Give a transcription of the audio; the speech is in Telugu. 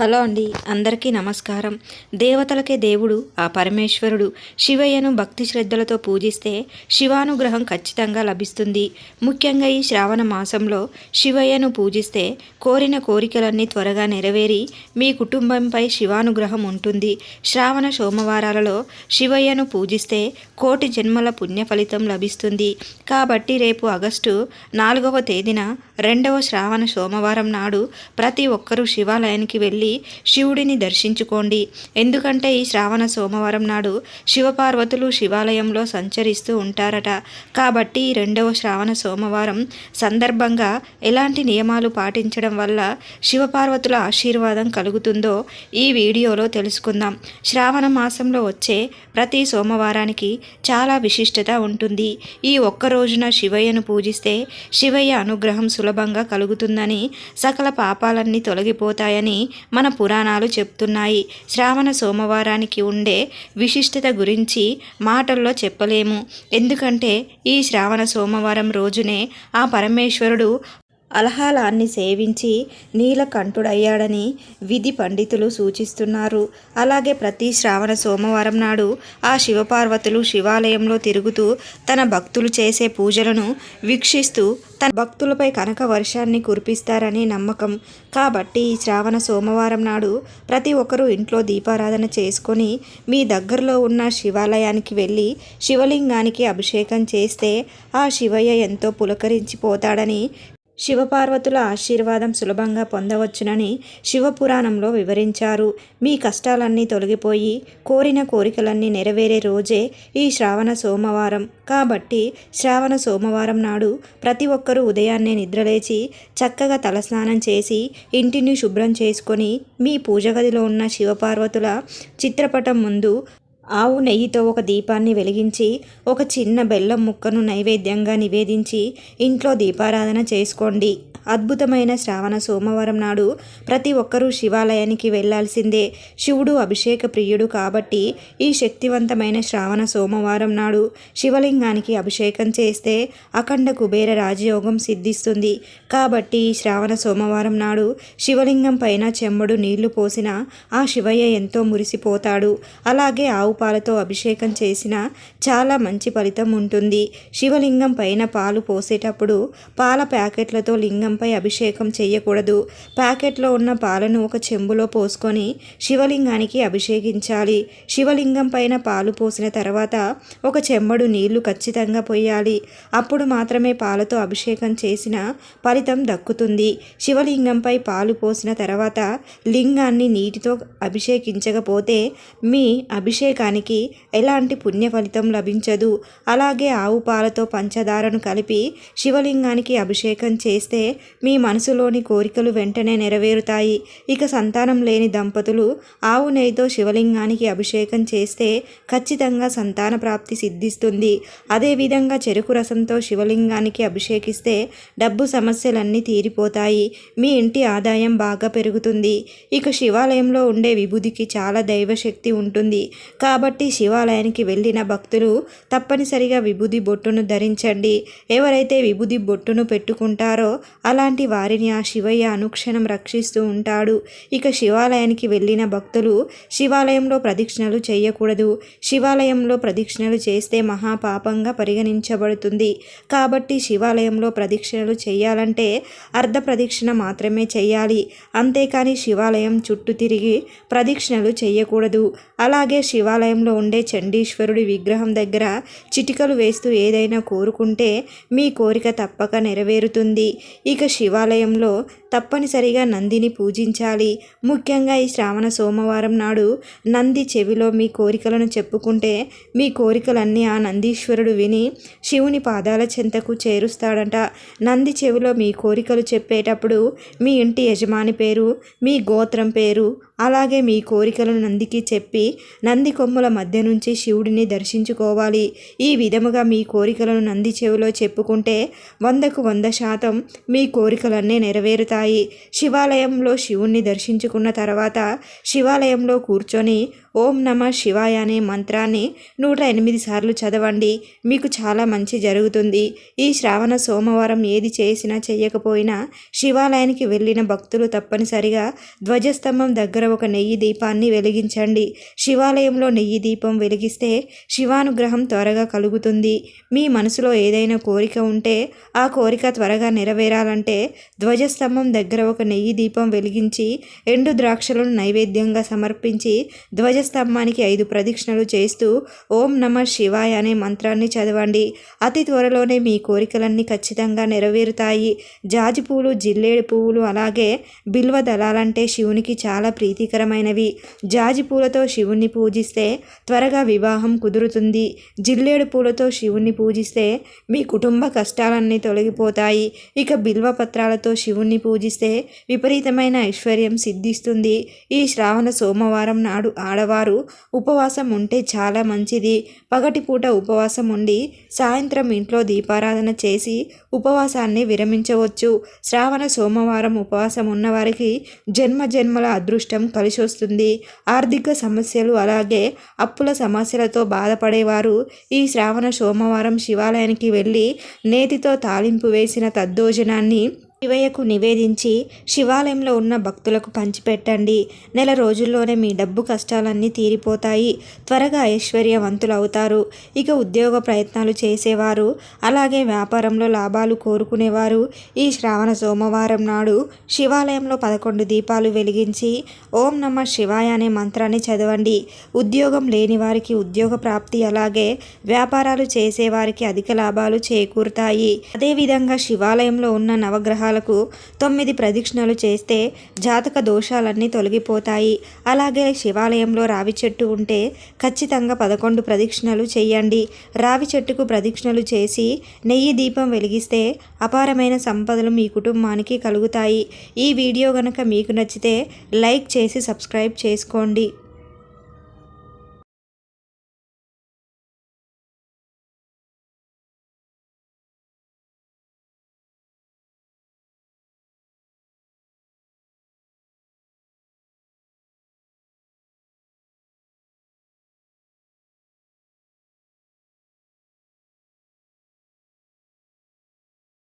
హలో అండి అందరికీ నమస్కారం. దేవతలకే దేవుడు ఆ పరమేశ్వరుడు. శివయ్యను భక్తి శ్రద్ధలతో పూజిస్తే శివానుగ్రహం ఖచ్చితంగా లభిస్తుంది. ముఖ్యంగా ఈ శ్రావణ మాసంలో శివయ్యను పూజిస్తే కోరిన కోరికలన్నీ త్వరగా నెరవేరి మీ కుటుంబంపై శివానుగ్రహం ఉంటుంది. శ్రావణ సోమవారాలలో శివయ్యను పూజిస్తే కోటి జన్మల పుణ్య ఫలితం లభిస్తుంది. కాబట్టి రేపు ఆగస్టు నాలుగవ తేదీన రెండవ శ్రావణ సోమవారం నాడు ప్రతి ఒక్కరూ శివాలయానికి వెళ్ళి శివుడిని దర్శించుకోండి. ఎందుకంటే ఈ శ్రావణ సోమవారం నాడు శివపార్వతులు శివాలయంలో సంచరిస్తూ ఉంటారట. కాబట్టి ఈ రెండవ శ్రావణ సోమవారం సందర్భంగా ఎలాంటి నియమాలు పాటించడం వల్ల శివపార్వతుల ఆశీర్వాదం కలుగుతుందో ఈ వీడియోలో తెలుసుకుందాం. శ్రావణ మాసంలో వచ్చే ప్రతి సోమవారానికి చాలా విశిష్టత ఉంటుంది. ఈ ఒక్క రోజున శివయ్యను పూజిస్తే శివయ్య అనుగ్రహం సులభంగా కలుగుతుందని సకల పాపాలన్నీ తొలగిపోతాయని మన పురాణాలు చెప్తున్నాయి. శ్రావణ సోమవారానికి ఉండే విశిష్టత గురించి మాటల్లో చెప్పలేము. ఎందుకంటే ఈ శ్రావణ సోమవారం రోజునే ఆ పరమేశ్వరుడు అలహాలాన్ని సేవించి నీలకంఠుడయ్యాడని విధి పండితులు సూచిస్తున్నారు. అలాగే ప్రతి శ్రావణ సోమవారం నాడు ఆ శివపార్వతులు శివాలయంలో తిరుగుతూ తన భక్తులు చేసే పూజలను వీక్షిస్తూ తన భక్తులపై కనక వర్షాన్ని కురిపిస్తారని నమ్మకం. కాబట్టి ఈ శ్రావణ సోమవారం నాడు ప్రతి ఒక్కరూ ఇంట్లో దీపారాధన చేసుకొని మీ దగ్గరలో ఉన్న శివాలయానికి వెళ్ళి శివలింగానికి అభిషేకం చేస్తే ఆ శివయ్య ఎంతో పులకరించిపోతాడని శివపార్వతుల ఆశీర్వాదం సులభంగా పొందవచ్చునని శివపురాణంలో వివరించారు. మీ కష్టాలన్నీ తొలగిపోయి కోరిన కోరికలన్నీ నెరవేరే రోజే ఈ శ్రావణ సోమవారం. కాబట్టి శ్రావణ సోమవారం నాడు ప్రతి ఒక్కరూ ఉదయాన్నే నిద్రలేచి చక్కగా తలస్నానం చేసి ఇంటిని శుభ్రం చేసుకొని మీ పూజ గదిలో ఉన్న శివపార్వతుల చిత్రపటం ముందు ఆవు నెయ్యితో ఒక దీపాన్ని వెలిగించి ఒక చిన్న బెల్లం ముక్కను నైవేద్యంగా నివేదించి ఇంట్లో దీపారాధన చేసుకోండి. అద్భుతమైన శ్రావణ సోమవారం నాడు ప్రతి ఒక్కరూ శివాలయానికి వెళ్ళాల్సిందే శివుడు అభిషేక ప్రియుడు కాబట్టి ఈ శక్తివంతమైన శ్రావణ సోమవారం నాడు శివలింగానికి అభిషేకం చేస్తే అఖండ కుబేర రాజయోగం సిద్ధిస్తుంది. కాబట్టి ఈ శ్రావణ సోమవారం నాడు శివలింగం పైన చెమ్మడు నీళ్ళు పోసిన ఆ శివయ్య ఎంతో మురిసిపోతాడు. అలాగే ఆవు పాలతో అభిషేకం చేసిన చాలా మంచి ఫలితం ఉంటుంది. శివలింగం పైన పాలు పోసేటప్పుడు పాల ప్యాకెట్లతో లింగంపై అభిషేకం చేయకూడదు. ప్యాకెట్లో ఉన్న పాలను ఒక చెంబులో పోసుకొని శివలింగానికి అభిషేకించాలి. శివలింగం పైన పాలు పోసిన తర్వాత ఒక చెమ్మడు నీళ్ళు ఖచ్చితంగా పోయాలి. అప్పుడు మాత్రమే పాలతో అభిషేకం చేసిన ఫలితం దక్కుతుంది. శివలింగంపై పాలు పోసిన తర్వాత లింగాన్ని నీటితో అభిషేకించకపోతే మీ దానికి ఎలాంటి పుణ్య ఫలితం లభించదు. అలాగే ఆవు పాలతో పంచదారను కలిపి శివలింగానికి అభిషేకం చేస్తే మీ మనసులోని కోరికలు వెంటనే నెరవేరుతాయి. ఇక సంతానం లేని దంపతులు ఆవు నెయ్యితో శివలింగానికి అభిషేకం చేస్తే ఖచ్చితంగా సంతాన ప్రాప్తి సిద్ధిస్తుంది. అదేవిధంగా చెరుకు రసంతో శివలింగానికి అభిషేకిస్తే డబ్బు సమస్యలన్నీ తీరిపోతాయి. మీ ఇంటి ఆదాయం బాగా పెరుగుతుంది. ఇక శివాలయంలో ఉండే విభూదికి చాలా దైవశక్తి ఉంటుంది. కాబట్టి కాబట్టి శివాలయానికి వెళ్ళిన భక్తులు తప్పనిసరిగా విభూది బొట్టును ధరించండి. ఎవరైతే విభూది బొట్టును పెట్టుకుంటారో అలాంటి వారిని ఆ శివయ్య అనుక్షణం రక్షిస్తూ ఉంటాడు. ఇక శివాలయానికి వెళ్ళిన భక్తులు శివాలయంలో ప్రదక్షిణలు చేయకూడదు. శివాలయంలో ప్రదక్షిణలు చేస్తే మహాపాపంగా పరిగణించబడుతుంది. కాబట్టి శివాలయంలో ప్రదక్షిణలు చేయాలంటే అర్ధ ప్రదక్షిణ మాత్రమే చేయాలి. అంతేకాని శివాలయం చుట్టూ తిరిగి ప్రదక్షిణలు చేయకూడదు. అలాగే శివాలయం దేవాలయంలో ఉండే చండీశ్వరుడి విగ్రహం దగ్గర చిటికలు వేస్తూ ఏదైనా కోరుకుంటే మీ కోరిక తప్పక నెరవేరుతుంది. ఇక శివాలయంలో తప్పనిసరిగా నందిని పూజించాలి. ముఖ్యంగా ఈ శ్రావణ సోమవారం నాడు నంది చెవిలో మీ కోరికలను చెప్పుకుంటే మీ కోరికలన్నీ ఆ నందీశ్వరుడు విని శివుని పాదాల చెంతకు చేరుస్తాడంట. నంది చెవిలో మీ కోరికలు చెప్పేటప్పుడు మీ ఇంటి యజమాని పేరు మీ గోత్రం పేరు అలాగే మీ కోరికలను నందికి చెప్పి నంది కొమ్ముల మధ్య నుంచి శివుడిని దర్శించుకోవాలి. ఈ విధముగా మీ కోరికలను నంది చెవిలో చెప్పుకుంటే వందకు వంద శాతం మీ కోరికలన్నీ నెరవేరుతాయి. కలుగుతాయి శివాలయంలో శివుణ్ణి దర్శించుకున్న తర్వాత శివాలయంలో కూర్చొని ఓం నమ శివాయ అనే మంత్రాన్ని నూట ఎనిమిది సార్లు చదవండి. మీకు చాలా మంచి జరుగుతుంది. ఈ శ్రావణ సోమవారం ఏది చేసినా చేయకపోయినా శివాలయానికి వెళ్ళిన భక్తులు తప్పనిసరిగా ధ్వజస్తంభం దగ్గర ఒక నెయ్యి దీపాన్ని వెలిగించండి. శివాలయంలో నెయ్యి దీపం వెలిగిస్తే శివానుగ్రహం త్వరగా కలుగుతుంది. మీ మనసులో ఏదైనా కోరిక ఉంటే ఆ కోరిక త్వరగా నెరవేరాలంటే ధ్వజస్తంభం దగ్గర ఒక నెయ్యి దీపం వెలిగించి ఎండు ద్రాక్షలను నైవేద్యంగా సమర్పించి ధ్వజ ధ్వజస్తంభానికి ఐదు ప్రదక్షిణలు చేస్తూ ఓం నమ శివాయ అనే మంత్రాన్ని చదవండి. అతి త్వరలోనే మీ కోరికలన్నీ ఖచ్చితంగా నెరవేరుతాయి. జాజి పువ్వులు జిల్లేడు పువ్వులు అలాగే బిల్వ దళాలంటే శివునికి చాలా ప్రీతికరమైనవి. జాజి పూలతో శివుణ్ణి పూజిస్తే త్వరగా వివాహం కుదురుతుంది. జిల్లేడు పూలతో శివుణ్ణి పూజిస్తే మీ కుటుంబ కష్టాలన్నీ తొలగిపోతాయి. ఇక బిల్వ పత్రాలతో శివుణ్ణి పూజిస్తే విపరీతమైన ఐశ్వర్యం సిద్ధిస్తుంది. ఈ శ్రావణ సోమవారం నాడు ఆడవారు ఉపవాసం ఉంటే చాలా మంచిది. పగటిపూట ఉపవాసం ఉండి సాయంత్రం ఇంట్లో దీపారాధన చేసి ఉపవాసాన్ని విరమించవచ్చు. శ్రావణ సోమవారం ఉపవాసం ఉన్నవారికి జన్మ జన్మల అదృష్టం కలిసి వస్తుంది ఆర్థిక సమస్యలు అలాగే అప్పుల సమస్యలతో బాధపడేవారు ఈ శ్రావణ సోమవారం శివాలయానికి వెళ్ళి నేతితో తాలింపు వేసిన తద్దోజనాన్ని శివయ్యకు నివేదించి శివాలయంలో ఉన్న భక్తులకు పంచిపెట్టండి. నెల రోజుల్లోనే మీ డబ్బు కష్టాలన్నీ తీరిపోతాయి. త్వరగా ఐశ్వర్యవంతులు అవుతారు ఇక ఉద్యోగ ప్రయత్నాలు చేసేవారు. అలాగే వ్యాపారంలో లాభాలు కోరుకునేవారు. ఈ శ్రావణ సోమవారం నాడు శివాలయంలో పదకొండు దీపాలు వెలిగించి ఓం నమ శివాయ అనే మంత్రాన్ని చదవండి. ఉద్యోగం లేని వారికి ఉద్యోగ ప్రాప్తి అలాగే వ్యాపారాలు చేసేవారికి అధిక లాభాలు చేకూరుతాయి. అదేవిధంగా శివాలయంలో ఉన్న నవగ్రహ గ్రహాలకు తొమ్మిది ప్రదక్షిణలు చేస్తే జాతక దోషాలన్నీ తొలగిపోతాయి. అలాగే శివాలయంలో రావి చెట్టు ఉంటే ఖచ్చితంగా పదకొండు ప్రదక్షిణలు చేయండి. రావి చెట్టుకు ప్రదక్షిణలు చేసి నెయ్యి దీపం వెలిగిస్తే అపారమైన సంపదలు మీ కుటుంబానికి కలుగుతాయి. ఈ వీడియో గనక మీకు నచ్చితే లైక్ చేసి సబ్స్క్రైబ్ చేసుకోండి.